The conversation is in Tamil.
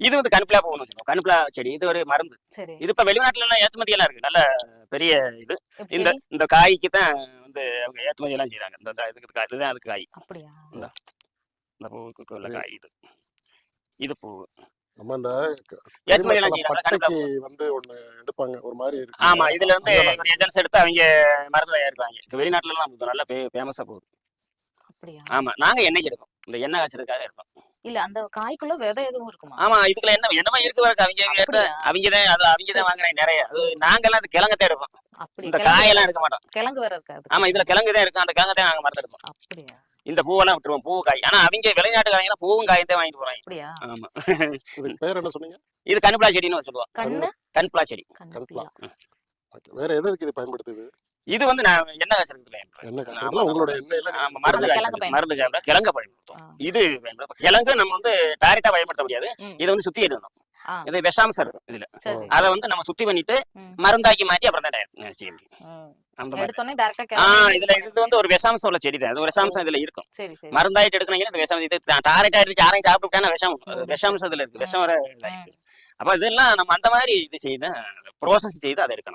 இது வந்து கணுப்பிலா பூன்னு வச்சுக்கோங்க கணுப்பிலா செடி. இது ஒரு மருந்து. சரி. இது இப்ப வெளிநாட்டுல எல்லாம் ஏற்றுமதி எல்லாம் இருக்கு. நல்ல பெரிய இது? இந்த இந்த காய்க்கு தான் வந்து அவங்க ஏற்றுமதி எல்லாம் செய்றாங்க. இந்த இதுக்கு இதுதான் அதுக்கு காய். அப்படியா? இந்த பூவுக்கு உள்ள காய் இது. இது பூ. நம்ம இந்த செய்யறாங்க. பட்டைக்கு வந்து ஒண்ணு எடுப்பாங்க. ஒரு மாதிரி இருக்கு. ஆமா. இதுல இருந்து ஒரு ஏஜென்சி எடுத்து அவங்க மருந்து தயாரிப்பாங்க இப்ப வெளிநாட்டுல எல்லாம் நல்லா ஃபேமஸா போகுது அப்படியா? ஆமா. நாங்க எண்ணெய்க்கு எடுப்போம் இந்த எண்ணெய் காய்ச்சதுக்காக எடுப்போம். இல்ல அந்த காய்க்குள்ள விதை எதுவும் இருக்குமா? ஆமா இதுக்குள்ள என்ன என்னமா இருக்கு பாருங்க. அவங்க? அவங்க தான் அது அவங்க தான் வாங்குறாங்க நிறைய. அது நாங்கெல்லாம் அது கிழங்கத்தை எடுப்போம். அப்படி இந்த கிழங்கு- காயெல்லாம் எடுக்க மாட்டோம். கிழங்கு வேற இருக்காது. ஆமா இதுல கிழங்கு தான் இருக்கும். அந்த கிழங்கு தான் நாங்க மருந்து எடுப்போம் அப்படியா? இந்த பூவெல்லாம் விட்டுருவோம். பூ காய். ஆனா அவங்க வெளிநாட்டுக்காரங்க தான் பூவும் காயும் தான் வாங்கிட்டு போறாங்க. அப்படியா? ஆமா. இதுக்கு பேர் என்ன சொன்னீங்க? இது கண்புலா செடின்னு சொல்லுவோம். கண்ணு? கண்புலா செடி. Okay. வேற எதுக்கு இது பயன்படுத்துது? இது வந்து நான் எண்ணெய் காய்ச்சலுக்கு என்ன காய்ச்சல் உங்களோட எண்ணெயில ஆமா மருந்து கிழங்கு. மருந்து கிழங்க பயன்படுத்தும். இது கிழங்கு நம்ம வந்து டைரக்டா பயன்படுத்த முடியாது. இதை வந்து சுத்தி ஆ. இது விஷாம்சம் இருக்கும் இதுல. அதை வந்து நம்ம சுத்தி பண்ணிட்டு. மருந்தாக்கி மாட்டி அப்புறம் தான் செய்ய முடியும். இதுல இது வந்து ஒரு விஷாம்சம் உள்ள செடி தான். அது ஒரு விஷாம்சம் இதுல இருக்கும். மருந்தாயிட்டு எடுக்கணும் இந்த விஷம் இது டாரைட்டா எடுத்து யாரையும் சாப்பிட்டுட்டானா விஷம்? விஷாம்சம் இதுல இருக்கு. விஷம் அப்ப இதெல்லாம் நம்ம அந்த மாதிரி இது செய்து ப்ரோசஸ் செய்து அதை எடுக்கணும்.